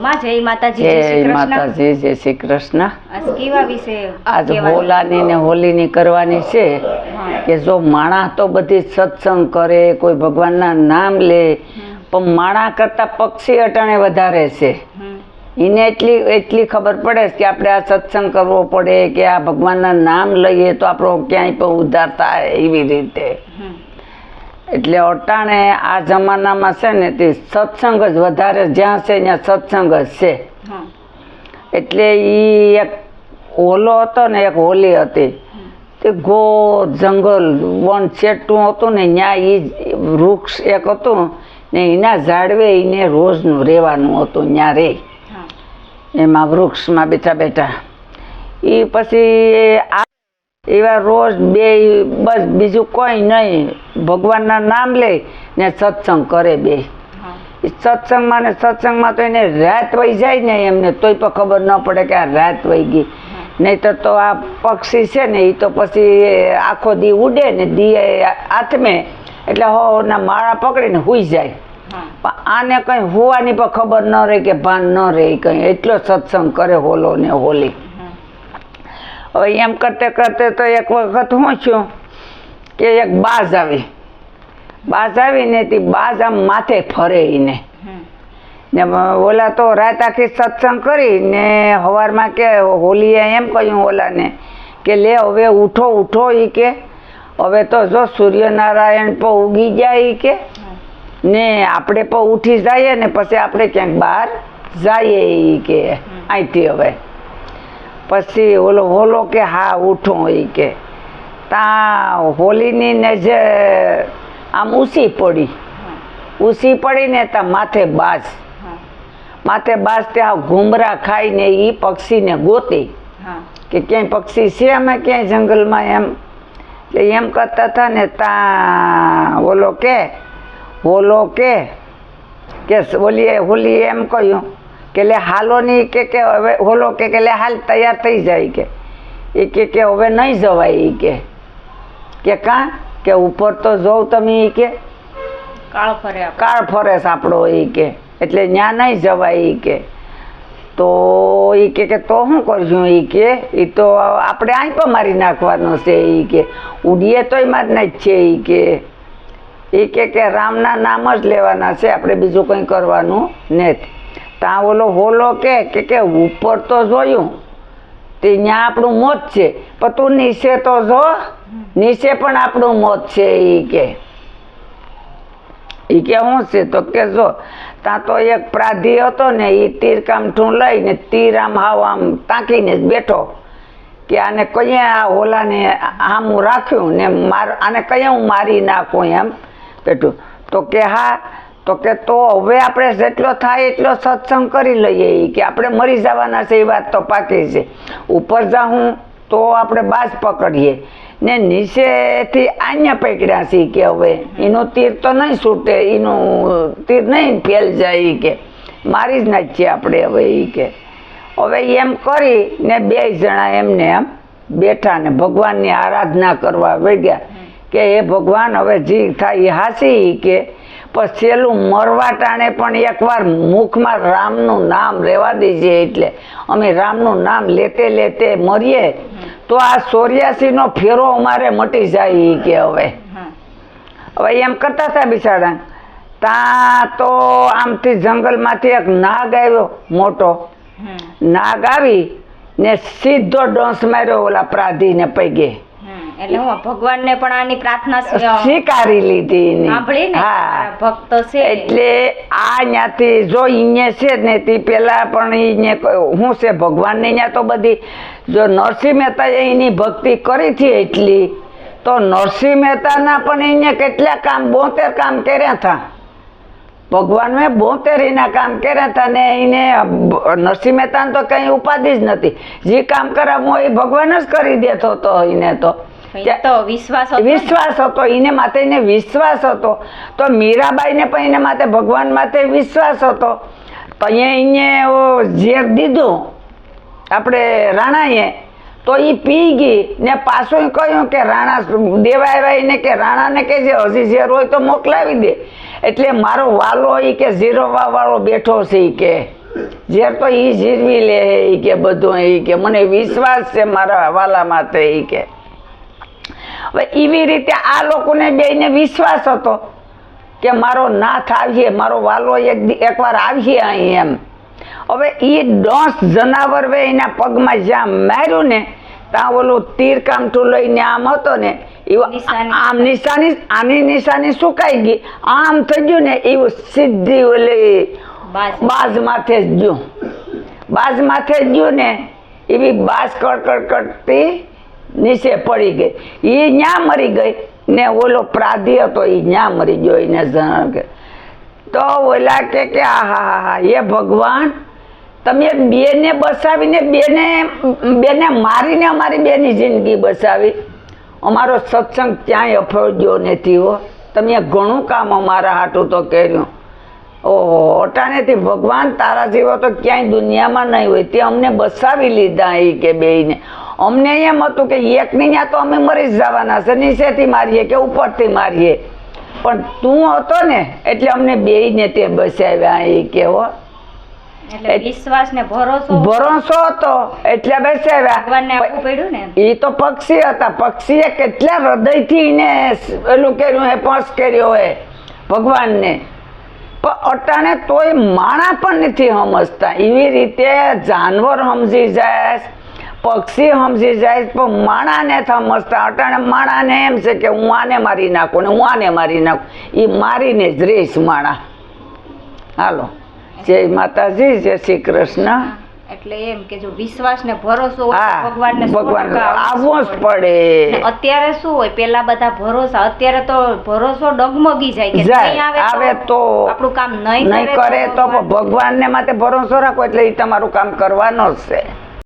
માં જય માતાજી જય જય શ્રી કૃષ્ણ. માતાજી જય શ્રી કૃષ્ણ. આ કેવા વિશે આજ કહેવાનું? હોલાની ને હોલીની કરવાની છે કે જો માણા તો બધી સત્સંગ કરે કોઈ ભગવાનના નામ લે પણ માણા કરતા પક્ષી અટાણે વધારે છે. એને એટલી એટલી ખબર પડે કે આપણે આ સત્સંગ કરવો પડે કે આ ભગવાનના નામ લઈએ તો આપણો ક્યાંય પણ ઉદ્ધાર થાય એવી રીતે. એટલે અટાણે આ જમાનામાં છે ને તે સત્સંગ જ વધારે જ્યાં છે ત્યાં સત્સંગ જ છે. એટલે એ એક હોલો હતો ને એક હોલી હતી. તે ગો જંગલ વન છેટું હતું ને ત્યાં એ વૃક્ષ એક હતું ને એના ઝાડવે એને રોજનું રહેવાનું હતું ત્યાં રહે એમાં વૃક્ષમાં બેઠા બેઠા. એ પછી આ એવા રોજ બે બસ બીજું કોઈ નહીં. ભગવાનના નામ લે ને સત્સંગ કરે બે. સત્સંગમાં ને સત્સંગમાં તો એને રાત વહી જાય ને એમને તોય પણ ખબર ન પડે કે આ રાત વહી ગઈ. નહીતર તો આ પક્ષી છે ને એ તો પછી આખો દી ઉડે ને દી હાથમે એટલે હો ના માળા પકડીને હુઈ જાય. પણ આને કંઈ હોવાની પણ ખબર ન રહે કે ભાન ન રહે કંઈ. એટલો સત્સંગ કરે હોલો ને હોલી. હવે એમ કરતે કરતે તો એક વખત હું છું કે એક બાજ આવી. બાજ આવીને તે બાજ આમ માથે ફરે એને. ને ઓલા તો રાત આખી સત્સંગ કરી ને સવારમાં કે હોલીએ એમ કહ્યું ઓલાને કે લે હવે ઉઠો ઉઠો એ કે. હવે તો જો સૂર્યનારાયણ પણ ઉગી જાય ઈ કે. ને આપણે પણ ઉઠી જઈએ ને પછી આપણે ક્યાંક બહાર જઈએ એ કે અહીંથી હવે. પછી ઓલો હોલો કે હા ઉઠો એ કે. તા હોલીની નજર. આમ ઉસી પડી. ઊંચી પડીને ત્યાં માથે બાજ. માથે બાજ ત્યાં ઘૂમરા ખાઈને એ પક્ષીને ગોતી. કે ક્યાંય પક્ષી છે અમે ક્યાંય જંગલમાં એમ. એટલે એમ કરતા હતા ને ત્યાં ઓલો કે ઓલો કે કે ઓલીએ હોલીએ એમ કહ્યું કે લે હાલો નહીં કે કે હવે હોલો કે કે લે હાલ તૈયાર થઈ જાય કે. એ કે કે હવે નહીં જવાય એ કે. કે કાં? કે ઉપર તો જોઉં તમે એ કે? કાળ ફરે કાળ ફરે સાપડો એ કે. એટલે ત્યાં નહીં જવાય એ કે. તો એ કે કે તો શું કરશું એ કે? એ તો આપણે અહીં પણ મારી નાખવાનો છે એ કે. ઉડીએ તોય મારના જ છે એ કે. એ કે કે રામના નામ જ લેવાના છે આપણે બીજું કંઈ કરવાનું નથી. ત્યાં ઓલો હોલો કે કે કે ઉપર તો જોયું. તે ત્યાં આપણું મોત છે. પણ તું નીચે તો જો. નીચે પણ આપણું મોત છે એ કે. એ કે શું છે? તો કે જો, ત્યાં તો એક પ્રાધી હતો ને એ તીર કામઠું લઈને તીર આમ હાવ આમ તાંકીને જ બેઠો. કે આને કઈએ આ ઓલાને આમ રાખ્યું ને માર, આને કઈએ હું મારી નાખું એમ. બેઠું. તો કે હા તો કે તો હવે આપણે જેટલો થાય એટલો સત્સંગ કરી લઈએ કે આપણે મરી જવાના છે એ વાત તો પાકી છે. ઉપર જાઉં તો આપણે બાજ પકડીએ. ને નીચેથી આન્ય પકડ્યા છે કે હવે એનું તીર તો નહીં છૂટે, એનું તીર નહીં ફેલ જાય કે. મારી જ નાખીએ આપણે હવે એ કે. હવે એમ કરી ને બે જણા એમને એમ બેઠા ને ભગવાનની આરાધના કરવા વેગ્યા કે એ ભગવાન, હવે જી થાય એ હાસી કે પણ છેલ્લું મરવા ટાણે પણ એકવાર મુખમાં રામનું નામ રહેવા દેજે એટલે. અમે રામનું નામ લેતે લેતે મરીએ તો આ સોર્યાસીનો ફેરો અમારે મટી જાય એ કે હવે. હવે એમ કરતા હતા બિચારા. ત્યાં તો આમથી જંગલમાંથી એક નાગ આવ્યો મોટો. નાગ આવી ને સીધો ડોસ માર્યો ઓલા પ્રાધીને પૈગે. એટલે હું ભગવાનને પણ આની પ્રાર્થના સ્વીકારી લીધી સાંભળી ને હા. ભક્ત છે. એટલે આ ન્યાથી જો અહીંયા છે ને તે પેલા પણ ઈને શું છે ભગવાનને અહીંયા તો બધી જો નરસિંહ મહેતાએ એની ભક્તિ કરી હતી એટલી તો નરસિંહ મહેતાના પણ એને કેટલા કામ બોતેર કામ કર્યા હતા. ભગવાન મેં બોતેર એના કામ કર્યા હતા ને એને નરસિંહ મહેતાને તો કંઈ ઉપાધિ જ નથી જે કામ કરાવવું એ ભગવાન જ કરી દેતો હતો એને તો. તો વિશ્વાસ હતો વિશ્વાસ હતો એને માથે એને વિશ્વાસ હતો. તો મીરાબાઈને પણ એને માથે ભગવાન માથે વિશ્વાસ હતો. તો અહીંયા એને ઓ ઝેર દીધું આપણે રાણાએ. તો એ પી ગઈ ને પાછું કહ્યું કે રાણા દેવા આવ્યા એને કે રાણાને કે જે હજી ઝેર હોય તો મોકલાવી દે. એટલે મારો વાલો એ કે ઝીરોવા વાળો બેઠો છે એ કે. ઝેર તો એ જીરવી લે એ કે બધું એ કે. મને વિશ્વાસ છે મારા વાલા માટે એ કે. હવે એવી રીતે આ લોકોને જઈને વિશ્વાસ હતો કે મારો નાથ આવીએ મારો વાલો એક એકવાર આવીએ અહીં એમ. હવે એ ડોસ જનાવર વે એના પગમાં જ્યાં માર્યું ને ત્યાં ઓલું તીર કામઠું લઈને આમ હતો ને એવું આમ નિશાની આની નિશાની સુકાઈ ગઈ. આમ થઈ ગયું ને એવું સીધી ઓલી બાજ. માથે જ ગયું. બાજ માથે જ ગયું ને એવી બાજ કડકડ કરતી નીચે પડી ગઈ. એ ન્યા મરી ગઈ. ને ઓલો પ્રાધી હતો એ ન્યા મરી ગયો એને જણ કે, તો ઓલા કે કે, આ, હા હા હા એ ભગવાન, તમે બેને બસાવીને, બેને બેને મારીને અમારી બેની જિંદગી બસાવી. અમારો સત્સંગ ક્યાંય અફળ્યો નથી હો. તમે ઘણું કામ અમારા હાટું તો કર્યું. ઓહો, અટાણેથી ભગવાન તારા જેવો તો ક્યાંય દુનિયામાં નહીં હોય. તે અમને બસાવી લીધા એ કે બેયને. અમને એમ હતું કે એકની ત્યાં તો અમે મરી જવાના છે નીચેથી મારીએ કે ઉપરથી મારીએ. પણ તું હતો ને એટલે અમને બેયને તે બસાવ્યા એ કેવો વિશ્વાસ ને ભરોસો? હતો એટલે બેસાવ્યા એ તો પક્ષી હતા પક્ષીએ કેટલા હૃદયથી એને એલું કર્યું હે પંચ કર્યો હે ભગવાનને. પણ અટાણે તોય માણા પણ નથી સમજતા. એવી રીતે જાનવર સમજી જાય પક્ષી સમજી જાય પણ માણાને સમજતા અટાણે માણાને એમ છે કે હું આને મારી નાખું ને હું આને મારી નાખું. એ મારીને જ રહીશ માણા. હાલો. જય માતાજી જય શ્રી કૃષ્ણ. એટલે એમ કે જો વિશ્વાસ ને ભરોસો ભગવાનને ભગવાન આવવો જ પડે. અત્યારે શું હોય પેલા બધા ભરોસા અત્યારે તો ભરોસો ડગમગી જાય કે. નહીં આવે તો આપણું કામ નહીં નહીં કરે તો ભગવાનને માટે ભરોસો રાખો એટલે એ તમારું કામ કરવાનો જ છે.